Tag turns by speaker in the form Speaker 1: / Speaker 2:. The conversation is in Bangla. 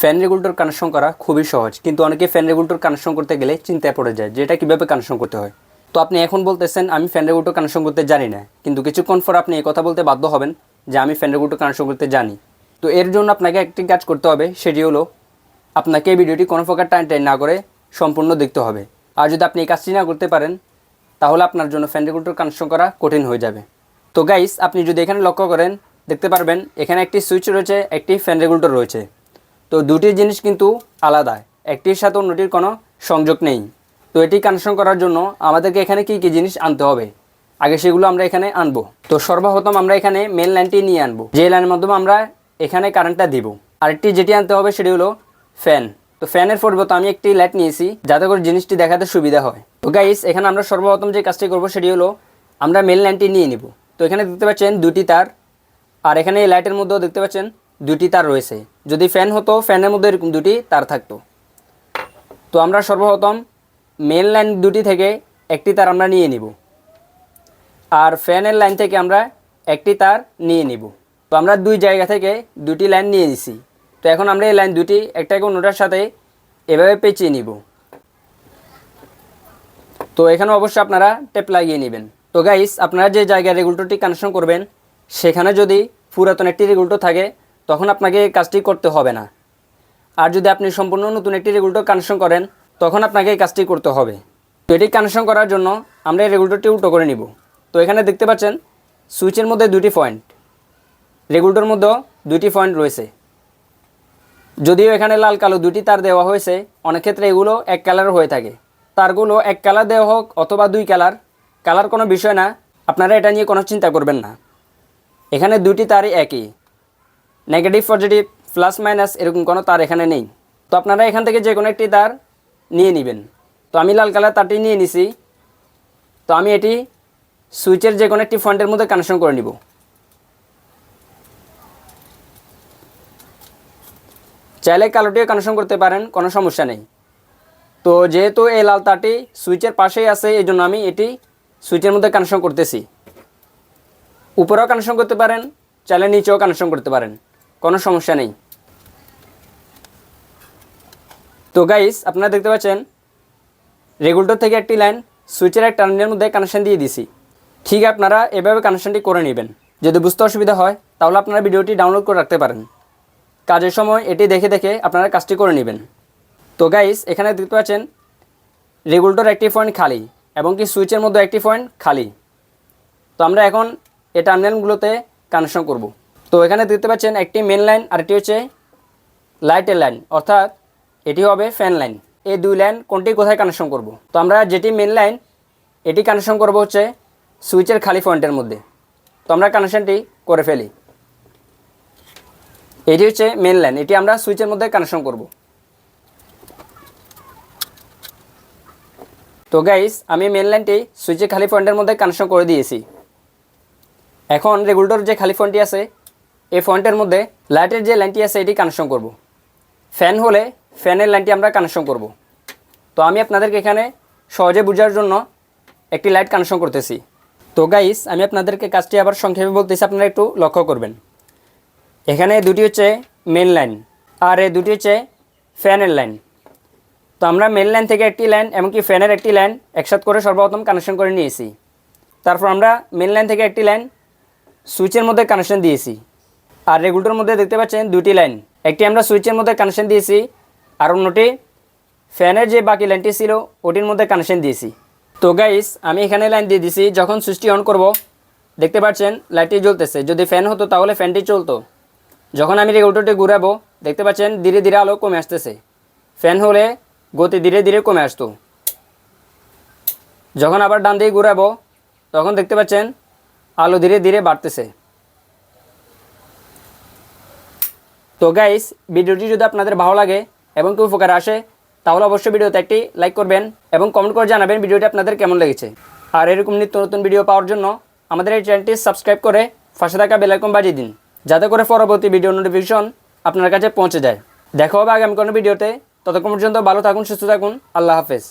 Speaker 1: ফ্যান রেগুলেটর কানেকশন করা খুবই সহজ। কিন্তু অনেকে ফ্যান রেগুলেটর কানেকশন করতে গেলে চিন্তায় পড়ে যায় যে এটা কীভাবে কানেকশন করতে হয়। তো আপনি এখন বলতেছেন, আমি ফ্যান রেগুলেটর কানেকশন করতে জানি না। কিন্তু কিছুক্ষণ পর আপনি এই কথা বলতে বাধ্য হবেন যে, আমি ফ্যান রেগুলেটর কানেকশন করতে জানি। তো এর জন্য আপনাকে একটি কাজ করতে হবে, সেটি হলো আপনাকে এই ভিডিওটি কোনো প্রকার টাইম টাইম না করে সম্পূর্ণ দেখতে হবে। আর যদি আপনি এই কাজটি না করতে পারেন, তাহলে আপনার জন্য ফ্যান রেগুলেটর কানেকশন করা কঠিন হয়ে যাবে। তো গাইস আপনি যদি এখানে লক্ষ্য করেন, দেখতে পারবেন, এখানে একটি সুইচ রয়েছে, একটি ফ্যান রেগুলেটর রয়েছে। তো দুটি জিনিস কিন্তু আলাদা, একটির সাথে অন্যটির কোনো সংযোগ নেই। তো এটি কানেকশন করার জন্য আমাদেরকে এখানে কী কী জিনিস আনতে হবে? আগে সেগুলো আমরা এখানে আনব। তো সর্বপ্রথম আমরা এখানে মেন লাইনটি নিয়ে আনব। যে লাইনের মাধ্যমে আমরা এখানে কারেন্টটা দিব। আরেকটি যেটি আনতে হবে সেটি হলো ফ্যান তো ফ্যানের পরিবর্তে আমি একটি লাইট নিয়েছি, যাতে করে জিনিসটি দেখাতে সুবিধা হয়। তো গাইস এখানে আমরা সর্বপ্রথম যে কাজটি করব সেটি হলো আমরা মেন লাইনটি নিয়ে নিব। তো এখানে দেখতে পাচ্ছেন দুটি তার, আর এখানে এই লাইটের মধ্যেও দেখতে পাচ্ছেন দুটি তার রয়েছে। যদি ফ্যান হতো ফ্যানের মধ্যে এরকম দুটি তার থাকতো। তো আমরা সর্বপ্রথম মেন লাইন দুটি থেকে একটি তার আমরা নিয়ে নিব। আর ফ্যানের লাইন থেকে আমরা একটি তার নিয়ে নিব। তো আমরা দুই জায়গা থেকে দুটি লাইন নিয়ে নিছি। তো এখন আমরা এই লাইন দুটি একটাকে অন্যটার সাথে এভাবে পেঁচিয়ে নিব। তো এখানে অবশ্যই আপনারা টেপ লাগিয়ে নেবেন। তো গাইস আপনারা যে জায়গায় রেগুলেটরটি কানেকশন করবেন, সেখানে যদি পুরাতন একটি রেগুলেটর থাকে তখন আপনাকে কাজটি করতে হবে না। আর যদি আপনি সম্পূর্ণ নতুন একটি রেগুলেটর কানেকশন করেন, তখন আপনাকে এই কাজটি করতে হবে। তো এটি কানেকশন করার জন্য আমরা এই রেগুলেটরটি উল্টো করে নিব। তো এখানে দেখতে পাচ্ছেন, সুইচের মধ্যে দুটি পয়েন্ট। রেগুলেটর মধ্যেও দুটি পয়েন্ট রয়েছে। যদিও এখানে লাল কালো দুটি তার দেওয়া হয়েছে, অনেক ক্ষেত্রে এগুলো এক কালার হয়ে থাকে। তারগুলো এক কালার দেওয়া হোক অথবা দুই কালার কালার কোনো বিষয় না। আপনারা এটা নিয়ে কোনো চিন্তা করবেন না। এখানে দুটি তারই একই। নেগেটিভ পজিটিভ প্লাস মাইনাস এরকম কোনো তার এখানে নেই। তো আপনারা এখান থেকে যে কোনো একটি তার নিয়ে নেবেন। তো আমি লাল কালার তারটি নিয়ে নিছি। তো আমি এটি সুইচের যে কোনো একটি ফন্টের মধ্যে কানেকশন করে নিব। চাইলে কালোটিও কানেকশন করতে পারেন, কোনো সমস্যা নেই। তো যেহেতু এই লাল তারটি সুইচের পাশেই আছে, এই জন্য আমি এটি সুইচের মধ্যে কানেকশন করতেছি। উপরেও কানেকশন করতে পারেন, চাইলে নিচেও কানেকশন করতে পারেন। কোনো সমস্যা নেই। তো গাইস আপনারা দেখতে পাচ্ছেন রেগুলেটর থেকে একটি লাইন সুইচের এক টার্মিনালের মধ্যে কানেকশন দিয়ে দিছি। ঠিক আপনারা এভাবে কানেকশানটি করে নেবেন। যদি বুঝতে অসুবিধা হয়, তাহলে আপনারা ভিডিওটি ডাউনলোড করে রাখতে পারেন। কাজের সময় এটি দেখে দেখে আপনারা কাজটি করে নেবেন। তো গাইস এখানে দেখতে পাচ্ছেন রেগুলেটর একটি পয়েন্ট খালি এবং কি সুইচের মধ্যে একটি পয়েন্ট খালি। তো আমরা এখন এই টার্মিনালগুলোতে কানেকশন করব। তো এখানে দেখতে পাচ্ছেন একটি মেন লাইন আর হচ্ছে লাইটের লাইন অর্থাৎ এটি হবে ফ্যান লাইন এই দুই লাইন কোনটি কোথায় কানেকশন করব? তো আমরা যেটি মেন লাইন এটি কানেকশন করব হচ্ছে সুইচের খালি পয়েন্টের মধ্যে। তো আমরা কানেকশনটি করে ফেলি। এটি হচ্ছে মেন লাইন এটি আমরা সুইচের মধ্যে কানেকশন করব। তো গাইস আমি মেন লাইনটি সুইচের খালি পয়েন্টের মধ্যে কানেকশন করে দিয়েছি। এখন রেগুলেটর যে খালি ফোনটি আছে এই ফোনটার মধ্যে লাইটের যে লাইনটি আছে, এটি কানেকশন করব। ফ্যান হলে ফ্যানের লাইনটি আমরা কানেকশন করব। তো আমি আপনাদেরকে এখানে সহজে বোঝার জন্য একটি লাইট কানেকশন করতেছি। তো গাইস আমি আপনাদেরকে কাজটি আবার সংক্ষেপে বলতেছি, আপনারা একটু লক্ষ্য করবেন। এখানে দুটি হচ্ছে মেন লাইন আর এই দুটি হচ্ছে ফ্যানের লাইন তো আমরা মেন লাইন থেকে একটি লাইন এমনকি ফ্যানের একটি লাইন একসাথে করে সর্বপ্রথম কানেকশন করে নিয়েছি। তারপর আমরা মেন লাইন থেকে একটি লাইন সুইচের মধ্যে কানেকশন দিয়েছি। আর রেগুলেটর মধ্যে দেখতে পাচ্ছেন দুটি লাইন। একটি আমরা সুইচের মধ্যে কানেকশন দিয়েছি, আর অন্যটি ফ্যানের যে বাকি লাইনটি ছিল, ওটির মধ্যে কানেকশন দিয়েছি। তো গাইস আমি এখানে লাইন দিয়ে দিছি, যখন সুইচটি অন করব, দেখতে পাচ্ছেন লাইটটি জ্বলতেছে। যদি ফ্যান হতো তাহলে ফ্যানটি চলতো। যখন আমি রেগুলেটরটি ঘুরাবো, দেখতে পাচ্ছেন ধীরে ধীরে আলো কমে আসতেছে। ফ্যান হলে গতি ধীরে ধীরে কমে আসতো। যখন আবার ডান দিয়ে ঘুরাবো, তখন দেখতে পাচ্ছেন আলো ধীরে ধীরে বাড়তেছে। তো গাইস ভিডিওটি যদি আপনাদের ভালো লাগে এবং কেউ উপকার আসে, তাহলে অবশ্যই ভিডিওতে একটি লাইক করবেন এবং কমেন্ট করে জানাবেন ভিডিওটি আপনাদের কেমন লেগেছে। আর এরকম নিত্য নতুন ভিডিও পাওয়ার জন্য আমাদের এই চ্যানেলটি সাবস্ক্রাইব করে পাশে থাকা বেলাইকন বাজিয়ে দিন, যাতে করে পরবর্তী ভিডিও নোটিফিকেশন আপনার কাছে পৌঁছে যায়। দেখা হবে আগামী কোনো ভিডিওতে ততক্ষণ পর্যন্ত ভালো থাকুন, সুস্থ থাকুন। আল্লাহ হাফেজ।